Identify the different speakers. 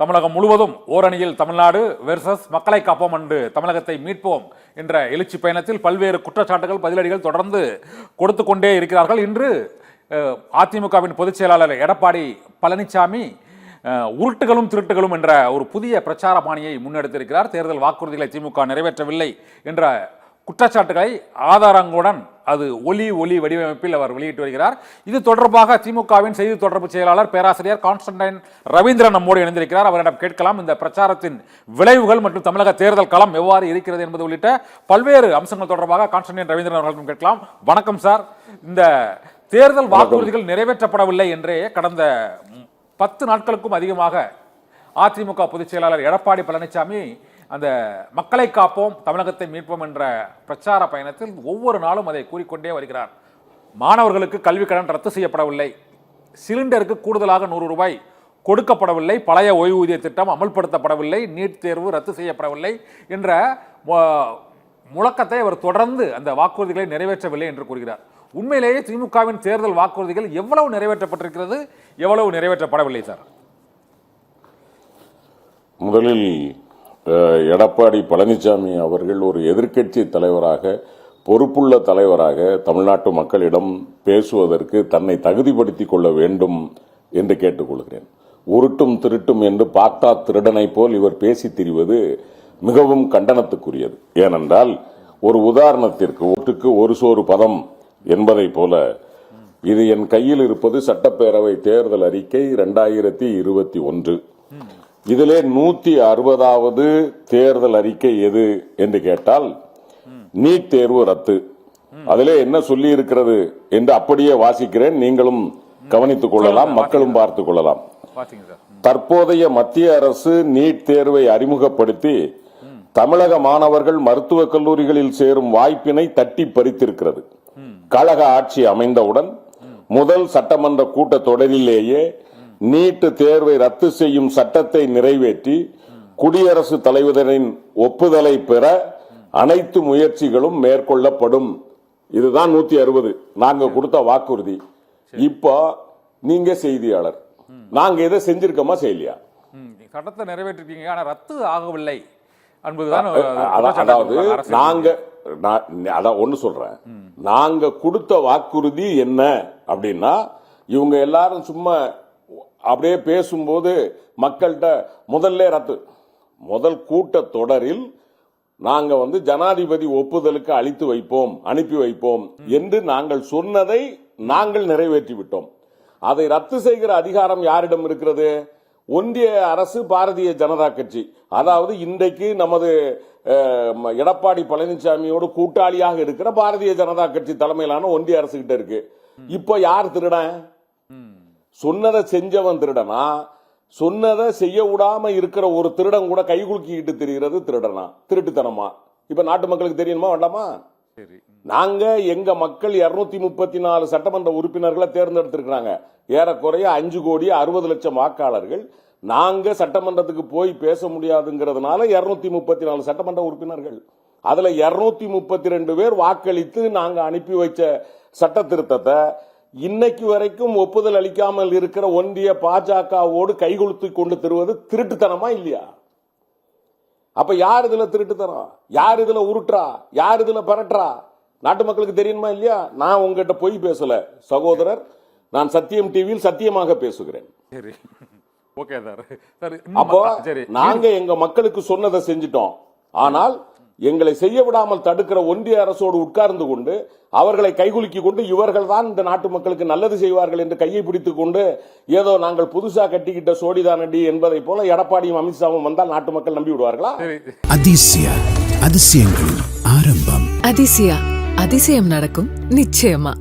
Speaker 1: தமிழகம் முழுவதும் ஓரணியில் தமிழ்நாடு வெர்சஸ் மக்களை காப்போம் என்று தமிழகத்தை மீட்போம் என்ற எழுச்சி பயணத்தில் பல்வேறு குற்றச்சாட்டுகள் பதிலடிகள் தொடர்ந்து கொடுத்து கொண்டே இருக்கிறார்கள். இன்று அதிமுகவின் பொதுச் செயலாளர் எடப்பாடி பழனிசாமி உருட்டுகளும் திருட்டுகளும் என்ற ஒரு புதிய பிரச்சார பாணியை முன்னெடுத்திருக்கிறார். தேர்தல் வாக்குறுதிகளை திமுக நிறைவேற்றவில்லை என்ற குற்றச்சாட்டுகளை ஆதாரங்களுடன் அது ஒலி ஒலி வடிவமைப்பில் அவர் வெளியிட்டு வருகிறார். இது தொடர்பாக திமுகவின் செய்தி தொடர்பு செயலாளர் பேராசிரியர் கான்ஸ்டன்டைன் ரவீந்திரன் நம்மோடு இணைந்திருக்கிறார். அவரிடம் கேட்கலாம் இந்த பிரச்சாரத்தின் விளைவுகள் மற்றும் தமிழக தேர்தல் களம் எவ்வாறு இருக்கிறது என்பது உள்ளிட்ட பல்வேறு அம்சங்கள் தொடர்பாக கான்ஸ்டன்டைன் ரவீந்திரன் அவர்களிடம் கேட்கலாம். வணக்கம் சார். இந்த தேர்தல் வாக்குறுதிகள் நிறைவேற்றப்படவில்லை என்றே கடந்த பத்து நாட்களுக்கும் அதிகமாக அதிமுக பொதுச் செயலாளர் எடப்பாடி பழனிசாமி அந்த மக்களை காப்போம் தமிழகத்தை மீட்போம் என்ற பிரச்சார பயணத்தில் ஒவ்வொரு நாளும் அதை கூறிக்கொண்டே வருகிறார். மாணவர்களுக்கு கல்வி கடன் ரத்து செய்யப்படவில்லை. சிலிண்டருக்கு கூடுதலாக நூறு ரூபாய் கொடுக்கப்படவில்லை. பழைய ஓய்வூதிய திட்டம் அமல்படுத்தப்படவில்லை. நீட் தேர்வு ரத்து செய்யப்படவில்லை என்ற முழக்கத்தை அவர் தொடர்ந்து அந்த வாக்குறுதிகளை நிறைவேற்றவில்லை என்று கூறுகிறார். உண்மையிலேயே திமுகவின் தேர்தல் வாக்குறுதிகள் எவ்வளவு நிறைவேற்றப்பட்டிருக்கிறது? எவ்வளவு நிறைவேற்றப்படவில்லை சார்?
Speaker 2: முதலில் எடப்பாடி பழனிசாமி அவர்கள் ஒரு எதிர்க்கட்சி தலைவராக பொறுப்புள்ள தலைவராக தமிழ்நாட்டு மக்களிடம் பேசுவதற்கு தன்னை தகுதிப்படுத்திக் கொள்ள வேண்டும் என்று கேட்டுக்கொள்கிறேன். உருட்டும் திருட்டும் என்று பாக்டா திருடனை போல் இவர் பேசி திரிவது மிகவும் கண்டனத்துக்குரியது. ஏனென்றால் ஒரு உதாரணத்திற்கு ஓட்டுக்கு ஒரு சோறு பதம் என்பதைப் போல இது என் கையில் இருப்பது சட்டப்பேரவை தேர்தல் அறிக்கை இரண்டாயிரத்தி இருபத்தி ஒன்று. இதிலே நூத்தி அறுபதாவது தேர்தல் அறிக்கை எது என்று கேட்டால் நீட் தேர்வு ரத்து. அதிலே என்ன சொல்லி இருக்கிறது என்று அப்படியே வாசிக்கிறேன். நீங்களும் கவனித்துக் கொள்ளலாம் மக்களும் பார்த்துக் கொள்ளலாம். தற்போதைய மத்திய அரசு நீட் தேர்வை அறிமுகப்படுத்தி தமிழக மாணவர்கள் மருத்துவக் கல்லூரிகளில் சேரும் வாய்ப்பினை தட்டி பறித்திருக்கிறது. கழக ஆட்சி அமைந்தவுடன் முதல் சட்டமன்ற கூட்டத்தொடரிலேயே நீட் தேர்வை ரத்து செய்யும் சட்டத்தை நிறைவேற்றி குடியரசுத் தலைவரின் ஒப்புதலை பெற அனைத்து முயற்சிகளும் மேற்கொள்ளப்படும். இதுதான் நூத்தி அறுபது. நாங்க கொடுத்த வாக்குறுதி. இப்போ நீங்க செய்தியாளர். நாங்க எதை செஞ்சிருக்கோமா செய்யலையா?
Speaker 1: சட்டத்தை நிறைவேற்றிருக்கீங்க. ஆனா ரத்து ஆகவில்லை
Speaker 2: அதாவது நாங்க அதான் ஒண்ணு சொல்றேன். நாங்க கொடுத்த வாக்குறுதி என்ன அப்படின்னா இவங்க எல்லாரும் சும்மா அப்படியே பேசும்போது மக்கள்கிட்ட முதல்ல ரத்து. முதல் கூட்ட தொடரில் நாங்கள் வந்து ஜனாதிபதி ஒப்புதலுக்கு அளித்து வைப்போம் அனுப்பி வைப்போம் என்று நாங்கள் சொன்னதை நாங்கள் நிறைவேற்றி விட்டோம். அதை ரத்து செய்கிற அதிகாரம் யாரிடம் இருக்கிறது? ஒன்றிய அரசு பாரதிய ஜனதா கட்சி. அதாவது இன்றைக்கு நமது எடப்பாடி பழனிசாமியோடு கூட்டாளியாக இருக்கிற பாரதிய ஜனதா கட்சி தலைமையிலான ஒன்றிய அரசு கிட்ட இருக்கு. இப்போ யார் திருடன்? சொன்னதை செஞ்சவன் திருடனா? சொன்னதை செய்ய விடாம இருக்கிற ஒரு திருடன் கூட கை குலுக்கிக்கிட்டு திரிகிறது திருடனா? திருட்டுத்தனமா? இப்ப நாட்டு மக்களுக்கு தெரியுமா வேண்டாமா?
Speaker 1: சரி.
Speaker 2: நாங்க எங்க மக்கள் 234 முப்பத்தி நாலு சட்டமன்ற உறுப்பினர்களை தேர்ந்தெடுத்திருக்கிறாங்க. ஏறக்குறைய அஞ்சு கோடி அறுபது லட்சம் வாக்காளர்கள். நாங்க சட்டமன்றத்துக்கு போய் பேச முடியாதுங்கிறதுனால 234 முப்பத்தி நாலு சட்டமன்ற உறுப்பினர்கள். அதுல 232 முப்பத்தி ரெண்டு பேர் வாக்களித்து நாங்க அனுப்பி வச்ச சட்ட திருத்தத்தை இன்னைக்கு வரைக்கும் ஒப்புதல் அளிக்காமல் இருக்கிற ஒன்றிய பாஜகவோடு கைகொழுத்து கொண்டு தருவது திருட்டுத்தனமா இல்லையா? அப்ப யார் இதுல திருட்டுத்தனம்? யார் இதுல உருட்டுறா? யார் இதுல பரட்டுறா? நாட்டு மக்களுக்கு தெரியுமா இல்லையா? நான் உங்ககிட்ட பொய் பேசல. சகோதரர் நான் சத்தியம் டிவியில் சத்தியமாக பேசுகிறேன். அப்போ நாங்க எங்க மக்களுக்கு சொன்னதை செஞ்சிட்டோம். ஆனால் எங்களை செய்ய விடாமல் தடுக்கிற ஒன்றிய அரசோடு உட்கார்ந்து கொண்டு அவர்களை கைகுலுக்கி கொண்டு இவர்கள் தான் இந்த நாட்டு மக்களுக்கு நல்லது செய்வார்கள் என்று கையை பிடித்துக் கொண்டு ஏதோ நாங்கள் புதுசா கட்டிக்கிட்ட சோடிதானடி என்பதை போல எடப்பாடியும் அமித்ஷாவும் வந்தால் நாட்டு மக்கள் நம்பி விடுவார்களா?
Speaker 3: அதிசய அதிசயங்களின் ஆரம்பம்.
Speaker 4: அதிசயா அதிசயம் நடக்கும் நிச்சயமா.